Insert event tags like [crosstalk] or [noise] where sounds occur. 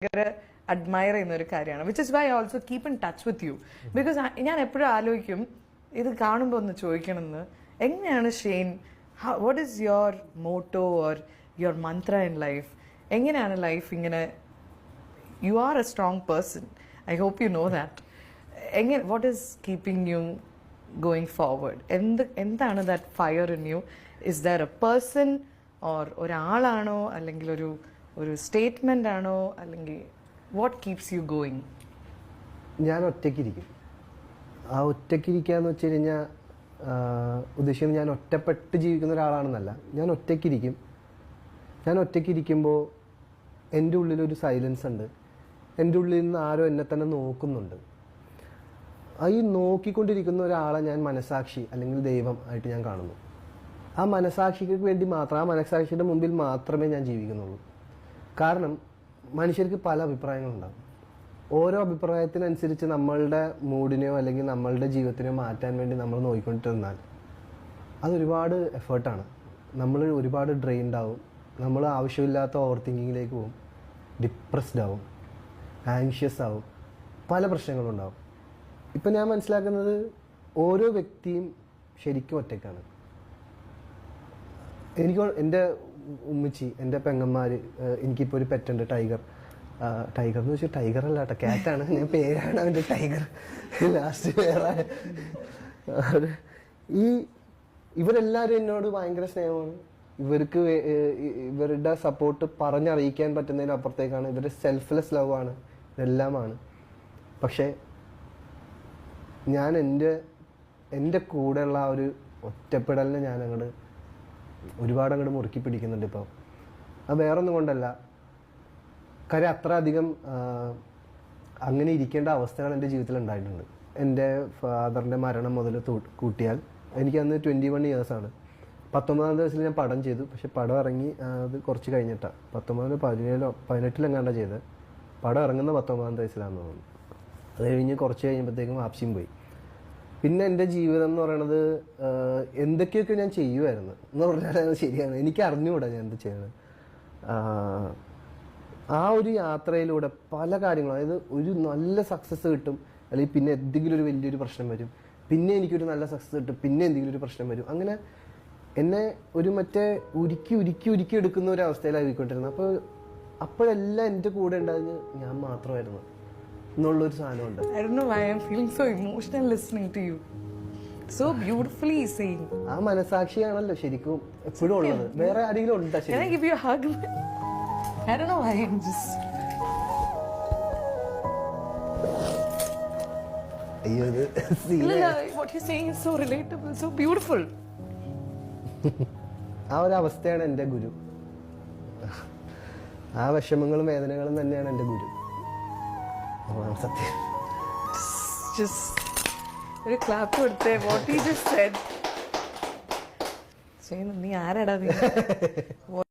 ഭയങ്കര അഡ്മയർ ചെയ്യുന്ന ഒരു കാര്യമാണ് which is why also keep in touch with you because ഞാൻ എപ്പോഴും ആലോചിക്കും ഇത് കാണുമ്പോൾ ഒന്ന് ചോദിക്കണമെന്ന്. എങ്ങനെയാണ് Shane what is your motto or your mantra in life എങ്ങനെയാണ് ലൈഫ് ഇങ്ങനെ you are a strong person I hope you know that എങ്ങനെ what is keeping you going forward എന്ത് എന്താണ് that fire in you is there a person or ഒരാളാണോ? അല്ലെങ്കിൽ ഒരു ഒരു statement ആണോ അല്ലെങ്കിൽ വാട്ട് കീപ്സ് യു ഗോയിങ് ഞാൻ ഒറ്റയ്ക്കിരിക്കും. ആ ഒറ്റയ്ക്കിരിക്കുക എന്ന് വെച്ച് കഴിഞ്ഞാൽ ഉദ്ദേശിക്കുന്നത് ഞാൻ ഒറ്റപ്പെട്ട് ജീവിക്കുന്ന ഒരാളാണെന്നല്ല. ഞാൻ ഒറ്റയ്ക്കിരിക്കും. ഞാൻ ഒറ്റയ്ക്കിരിക്കുമ്പോൾ എന്റെ ഉള്ളിലൊരു സൈലൻസ് ഉണ്ട്. എന്റെ ഉള്ളിൽ നിന്ന് ആരോ എന്നെ തന്നെ നോക്കുന്നുണ്ട്. ഈ നോക്കിക്കൊണ്ടിരിക്കുന്ന ഒരാളെ ഞാൻ മനസാക്ഷി അല്ലെങ്കിൽ ദൈവം ആയിട്ട് ഞാൻ കാണുന്നു. ആ മനസാക്ഷിക്ക് വേണ്ടി മാത്രം ആ മനസാക്ഷിയുടെ മുമ്പിൽ മാത്രമേ ഞാൻ ജീവിക്കുന്നുള്ളൂ. കാരണം മനുഷ്യർക്ക് പല അഭിപ്രായങ്ങളുണ്ടാകും. ഓരോ അഭിപ്രായത്തിനനുസരിച്ച് നമ്മളുടെ മൂഡിനെയോ അല്ലെങ്കിൽ നമ്മളുടെ ജീവിതത്തിനെയോ മാറ്റാൻ വേണ്ടി നമ്മൾ നോക്കിക്കൊണ്ടിരുന്നാൽ അതൊരുപാട് എഫേർട്ടാണ്. നമ്മൾ ഒരുപാട് ഡ്രെയിൻഡ് ആവും. നമ്മൾ ആവശ്യമില്ലാത്ത ഓവർ തിങ്കിങ്ങിലേക്ക് പോകും. ഡിപ്രസ്ഡ് ആവും. ആങ്ഷ്യസ് ആവും. പല പ്രശ്നങ്ങളും ഉണ്ടാവും. ഇപ്പം ഞാൻ മനസ്സിലാക്കുന്നത് ഓരോ വ്യക്തിയും ശരിക്കും ഒറ്റയ്ക്കാണ്. എനിക്ക് എന്റെ ഉമ്മച്ചി എന്റെ പെങ്ങന്മാർ എനിക്കിപ്പോൾ ഒരു പെറ്റുണ്ട് ടൈഗർ ടൈഗർ എന്ന് വെച്ചാൽ ടൈഗർ അല്ല കേട്ടോ ക്യാറ്റാണ് ഞാൻ പേരാണ് അവന്റെ ടൈഗർ ലാസ്റ്റ് വേറെ. ഈ ഇവരെല്ലാവരും എന്നോട് ഭയങ്കര സ്നേഹമാണ്. ഇവർക്ക് ഇവരുടെ സപ്പോർട്ട് പറഞ്ഞറിയിക്കാൻ പറ്റുന്നതിന് അപ്പുറത്തേക്കാണ്. ഇവരുടെ സെൽഫ്ലെസ് ലവ് ആണ്. ഇതെല്ലാമാണ്. പക്ഷേ ഞാൻ എന്റെ എന്റെ കൂടെയുള്ള ആ ഒരു ഒറ്റപ്പെടലിനെ ഞാൻ അങ്ങോട്ട് ഒരുപാട് അങ്ങോട്ട് മുറുക്കി പിടിക്കുന്നുണ്ട് ഇപ്പോൾ അത് വേറൊന്നും കൊണ്ടല്ല. കാര്യം അത്ര അധികം അങ്ങനെ ഇരിക്കേണ്ട അവസ്ഥകൾ എന്റെ ജീവിതത്തിൽ ഉണ്ടായിട്ടുണ്ട്. എന്റെ ഫാദറിന്റെ മരണം മുതൽ കൂട്ടിയാൽ എനിക്കന്ന് ട്വന്റി വൺ ഇയേഴ്സാണ് പത്തൊമ്പതാം ദിവസത്തിൽ ഞാൻ പടം ചെയ്തു. പക്ഷെ പടം ഇറങ്ങി അത് കുറച്ച് കഴിഞ്ഞിട്ടാണ് പത്തൊമ്പതിന് പതിനേഴിലോ പതിനെട്ടിലെങ്ങാണ്ടാണ് ചെയ്തത്. പടം ഇറങ്ങുന്ന പത്തൊമ്പതാം വയസ്സിലാണെന്ന് തോന്നുന്നു. അത് കഴിഞ്ഞ് കുറച്ച് കഴിയുമ്പോഴത്തേക്കും വാപ്സിയും പോയി. പിന്നെ എന്റെ ജീവിതം എന്ന് പറയണത് എന്തൊക്കെയൊക്കെ ഞാൻ ചെയ്യുമായിരുന്നു എന്ന് പറഞ്ഞാൽ ശരിയാണ്. എനിക്ക് അറിഞ്ഞുകൂടാ ഞാൻ എന്ത് ചെയ്യണം. ആ ഒരു യാത്രയിലൂടെ പല കാര്യങ്ങളും അതായത് ഒരു നല്ല സക്സസ് കിട്ടും അല്ലെങ്കിൽ പിന്നെ എന്തെങ്കിലും ഒരു വലിയൊരു പ്രശ്നം വരും പിന്നെ എനിക്കൊരു നല്ല സക്സസ് കിട്ടും പിന്നെ എന്തെങ്കിലും ഒരു പ്രശ്നം വരും. അങ്ങനെ എന്നെ ഒരു മറ്റേ ഉരുക്കി ഉരുക്കി ഉരുക്കി എടുക്കുന്ന ഒരു അവസ്ഥയിലായിക്കൊണ്ടിരുന്നത്. അപ്പോൾ അപ്പോഴെല്ലാം എന്റെ കൂടെ ഉണ്ടായിരുന്നു ഞാൻ മാത്രമായിരുന്നു. എന്നുള്ളൊരു സാധനമുണ്ട് I don't know why I'm feeling so emotional listening to you. So beautifully saying. ആ മനസാക്ഷിയാണല്ലോ ശരിക്കും എപ്പോഴും ഉള്ളത് വേറെ ആരെങ്കിലും ഉണ്ടാ Can I ശരി give you a hug? I don't know why I'm just. ഇത് scene No, ആ. no, what you're saying is so relatable, so beautiful. ആ ഒരു അവസ്ഥയാണ് എന്റെ ഗുരു ആ വിഷമങ്ങളും വേദനകളും തന്നെയാണ് എന്റെ ഗുരു സത്യം. ഒരു ക്ലാപ്പ് കൊടുത്തേ. വാട്ട് ഈ ജസ്റ്റ് സെഡ് നീ ആരാടാ നീ? [laughs]